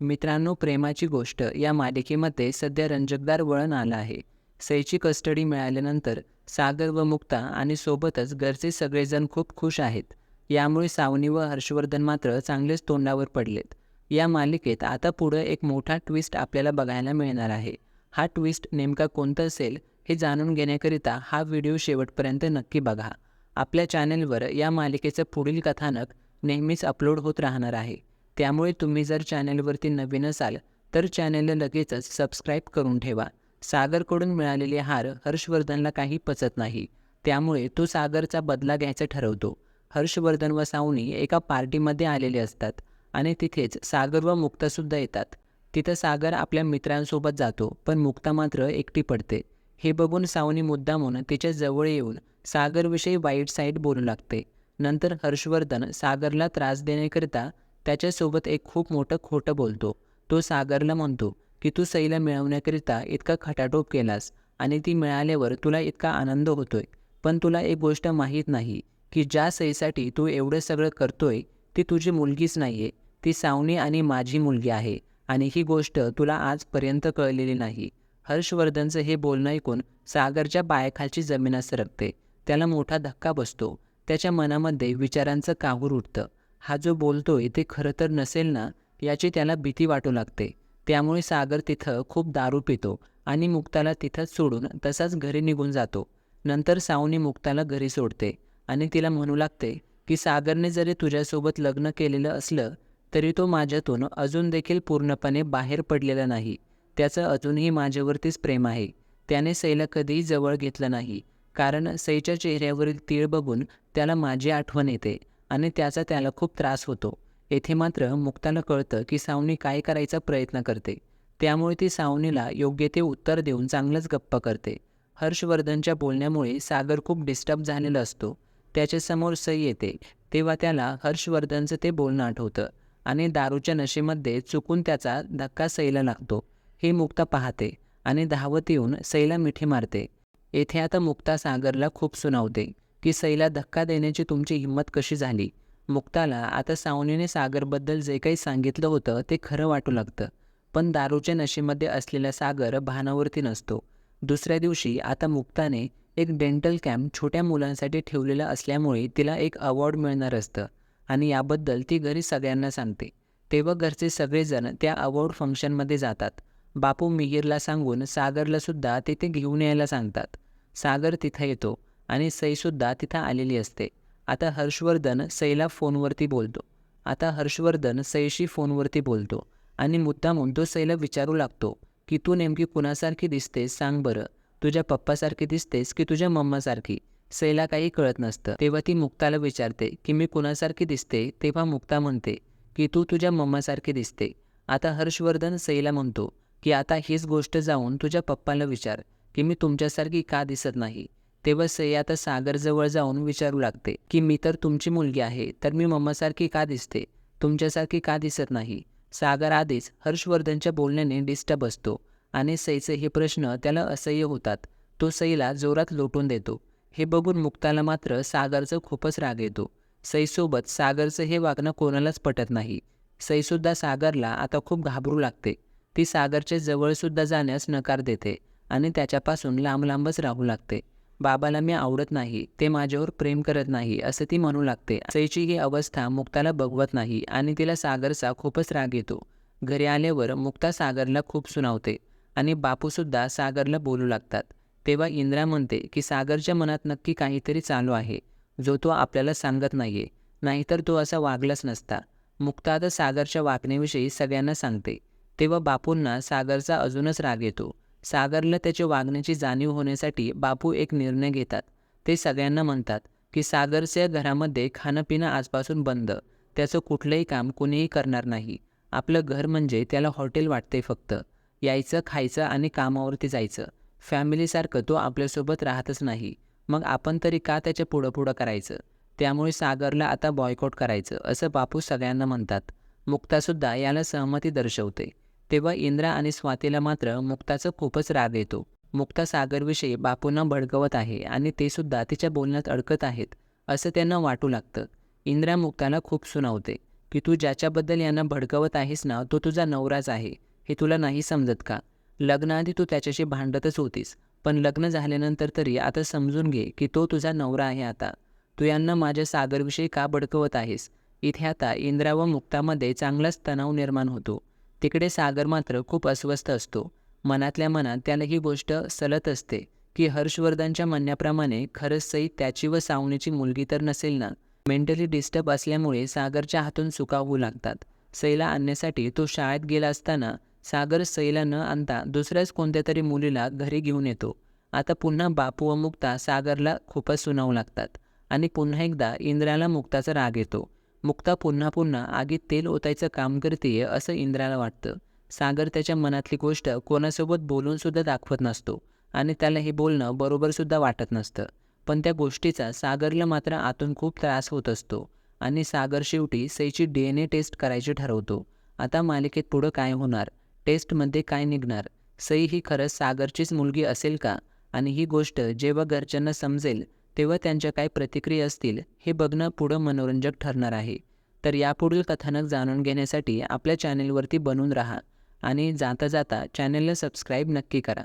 मित्रांनो प्रेमाची गोष्ट. या मालिकेमध्ये सध्या रंजकदार वळण आलं आहे. सईची कस्टडी मिळाल्यानंतर सागर व मुक्ता आणि सोबतच घरचे सगळेजण खूप खुश आहेत. यामुळे सावनी व हर्षवर्धन मात्र चांगलेच तोंडावर पडलेत. या मालिकेत आता पुढं एक मोठा ट्विस्ट आपल्याला बघायला मिळणार आहे. हा ट्विस्ट नेमका कोणता असेल हे जाणून घेण्याकरिता हा व्हिडिओ शेवटपर्यंत नक्की बघा. आपल्या चॅनेलवर या मालिकेचं पुढील कथानक नेहमीच अपलोड होत राहणार आहे. त्यामुळे तुम्ही जर चॅनेलवरती नवीन असाल तर चॅनेलला लगेचच सबस्क्राईब करून ठेवा. सागरकडून मिळालेले हार हर्षवर्धनला काही पचत नाही. त्यामुळे तो सागरचा बदला घ्यायचा ठरवतो. हर्षवर्धन व सावनी एका पार्टीमध्ये आलेले असतात आणि तिथेच सागर व मुक्तासुद्धा येतात. तिथं सागर आपल्या मित्रांसोबत जातो पण मुक्ता मात्र एकटी पडते. हे बघून सावनी मुद्दामून तिच्या जवळ येऊन सागरविषयी वाईट साईट बोलू लागते. नंतर हर्षवर्धन सागरला त्रास देण्याकरिता त्याच्यासोबत एक खूप मोठं खोटं बोलतो. तो सागरला म्हणतो की तू सईला मिळवण्याकरिता इतका खटाटोप केलास आणि ती मिळाल्यावर तुला इतका आनंद होतोय. पण तुला एक गोष्ट माहीत नाही की ज्या सईसाठी तू एवढं सगळं करतोय ती तुझी मुलगीच नाही आहे ती सावनी आणि माझी मुलगी आहे आणि ही गोष्ट तुला आजपर्यंत कळलेली नाही. हर्षवर्धनचं हे बोलणं ऐकून सागरच्या पायाखालची जमीन सरकते. त्याला मोठा धक्का बसतो. त्याच्या मनामध्ये विचारांचं काहूर उठतं. हा जो बोलतोय ते खरं तर नसेल ना याची त्याला भीती वाटू लागते. त्यामुळे सागर तिथं खूप दारू पितो आणि मुक्ताला तिथंच सोडून तसाच घरी निघून जातो. नंतर सावनी मुक्ताला घरी सोडते आणि तिला म्हणू लागते की सागरने जरी तुझ्यासोबत लग्न केलेलं असलं तरी तो माझ्यातून अजून देखील पूर्णपणे बाहेर पडलेला नाही. त्याचं अजूनही माझ्यावरतीच प्रेम आहे. त्याने सईला कधीही जवळ घेतलं नाही. कारण सईच्या चेहऱ्यावरील तीळ बघून त्याला माझी आठवण येते. आणि त्याचा त्याला खूप त्रास होतो. येथे मात्र मुक्ताला कळतं की सावनी काय करायचा प्रयत्न करते. त्यामुळे ती सावनीला योग्य ते उत्तर देऊन चांगलंच गप्प करते. हर्षवर्धनच्या बोलण्यामुळे सागर खूप डिस्टर्ब झालेला असतो. त्याच्यासमोर सई येते. तेव्हा त्याला हर्षवर्धनचं ते बोलणं आठवतं आणि दारूच्या नशेमध्ये चुकून त्याचा धक्का सईला लागतो. हे मुक्ता पाहते आणि धावत येऊन सईला मिठी मारते. येथे आता मुक्ता सागरला खूप सुनावते. की सईला धक्का देण्याची तुमची हिंमत कशी झाली? मुक्ताला आता सावनीने सागरबद्दल जे काही सांगितलं होतं ते खरं वाटू लागतं. पण दारूच्या नशेमध्ये असलेला सागर भानावरती नसतो. दुसऱ्या दिवशी आता मुक्ताने एक डेंटल कॅम्प छोट्या मुलांसाठी ठेवलेला असल्यामुळे तिला एक अवॉर्ड मिळणार असतं. आणि याबद्दल ती घरी सगळ्यांना सांगते. तेव्हा घरचे सगळेजण त्या अवॉर्ड फंक्शनमध्ये जातात. बापू मिहीरला सांगून सागरलासुद्धा तिथे घेऊन यायला सांगतात. सागर तिथं येतो. आणि सईसुद्धा तिथं आलेली असते. आता हर्षवर्धन सईला फोनवरती बोलतो. आता हर्षवर्धन सईशी फोनवरती बोलतो आणि मुद्दा तो सईला विचारू लागतो की तू नेमकी कुणासारखी दिसतेस सांग बरं. तुझ्या पप्पासारखी दिसतेस की तुझ्या मम्मासारखी? सईला काही कळत नसतं. तेव्हा ती मुक्ताला विचारते की मी कुणासारखी दिसते? तेव्हा मुक्ता म्हणते की तू तुझ्या मम्मासारखी दिसते. आता हर्षवर्धन सईला म्हणतो की आता हीच गोष्ट जाऊन तुझ्या पप्पाला विचार की मी तुमच्यासारखी का दिसत नाही? तेव्हा सयाता आता सागरजवळ जाऊन विचारू लागते की मी तर तुमची मुलगी आहे तर मी मम्मासारखी का दिसते? तुमच्यासारखी का दिसत नाही? सागर आधीच हर्षवर्धनच्या बोलण्याने डिस्टर्ब असतो आणि सईचे हे प्रश्न त्याला असह्य होतात. तो सईला जोरात लोटून देतो. हे बघून मुक्ताला मात्र सागरचं खूपच राग येतो. सईसोबत सागरचं हे वागणं कोणालाच पटत नाही. सईसुद्धा सागरला आता खूप घाबरू लागते. ती सागरच्या जवळसुद्धा जाण्यास नकार देते आणि त्याच्यापासून लांब लांबच राहू लागते. बाबाला मी आवडत नाही ते माझ्यावर प्रेम करत नाही असं ती म्हणू लागते. सईची ही अवस्था मुक्ताला बघवत नाही आणि तिला सागरचा खूपच राग येतो. घरी आल्यावर मुक्ता सागरला खूप सुनावते आणि बापूसुद्धा सागरला बोलू लागतात. तेव्हा इंद्रा म्हणते की सागरच्या मनात नक्की काहीतरी चालू आहे जो तो आपल्याला सांगत नाहीये. नाहीतर तो असा वागलाच नसता. मुक्ता आता सागरच्या वागण्याविषयी सगळ्यांना सांगते. तेव्हा बापूंना सागरचा अजूनच राग येतो. सागरला त्याच्या वागण्याची जाणीव होण्यासाठी बापू एक निर्णय घेतात. ते सगळ्यांना म्हणतात की सागरच्या घरामध्ये खाणंपिणं आजपासून बंद. त्याचं कुठलंही काम कुणीही करणार नाही. आपलं घर म्हणजे त्याला हॉटेल वाटते फक्त. यायचं खायचं आणि कामावरती जायचं. फॅमिलीसारखं तो आपल्यासोबत राहतच नाही. मग आपण तरी का त्याच्या पुढं पुढं करायचं? त्यामुळे सागरला आता बॉयकॉट करायचं असं बापू सगळ्यांना म्हणतात. मुक्तासुद्धा याला सहमती दर्शवते. तेव्हा इंद्रा आणि स्वातीला मात्र मुक्ताचं खूपच राग येतो. मुक्ता सागरविषयी बापूंना भडकवत आहे आणि ते सुद्धा तिच्या बोलण्यात अडकत आहेत असं त्यांना वाटू लागतं. इंद्रा मुक्ताला खूप सुनावते की तू ज्याच्याबद्दल यांना भडकवत आहेस ना तो तुझा नवराच आहे हे तुला नाही समजत का? लग्नाआधी तू त्याच्याशी भांडतच होतीस पण लग्न झाल्यानंतर तरी आता समजून घे की तो तुझा नवरा आहे आता. तू यांना माझ्या सागरविषयी का भडकवत आहेस? इथे आता इंद्रा व मुक्तामध्ये चांगलाच तणाव निर्माण होतो. तिकडे सागर मात्र खूप अस्वस्थ असतो. मनातल्या मनात त्याला ही गोष्ट सलत असते की हर्षवर्धनच्या म्हणण्याप्रमाणे खरंच सई त्याची व सावनीची मुलगी तर नसेल ना? मेंटली डिस्टर्ब असल्यामुळे सागरच्या हातून चुका होऊ लागतात. सईला आणण्यासाठी तो शाळेत गेला असताना सागर सईला न आणता दुसऱ्याच कोणत्या तरी मुलीला घरी घेऊन येतो. आता पुन्हा बापू व मुक्ता सागरला खूपच सुनावू लागतात आणि पुन्हा एकदा इंद्राला मुक्ताचा राग येतो. मुक्ता पुन्हा पुन्हा आगीत तेल ओतायचं काम करते असं इंद्राला वाटतं. सागर त्याच्या मनातली गोष्ट कोणासोबत बोलूनसुद्धा दाखवत नसतो आणि त्याला हे बोलणं बरोबरसुद्धा वाटत नसतं. पण त्या गोष्टीचा सागरला मात्र आतून खूप त्रास होत असतो आणि सागर शेवटी सईची डी एन ए टेस्ट करायची ठरवतो. आता मालिकेत पुढं काय होणार? टेस्टमध्ये काय निघणार? सई ही खरंच सागरचीच मुलगी असेल का? आणि ही गोष्ट जेव्हा घरच्यांना समजेल तेव्हा त्यांच्या काय प्रतिक्रिया असतील हे बघणं पुढं मनोरंजक ठरणार आहे. तर यापुढील कथानक जाणून घेण्यासाठी आपल्या चॅनेलवरती बनून राहा आणि जाता जाता चॅनेलला सबस्क्राईब नक्की करा.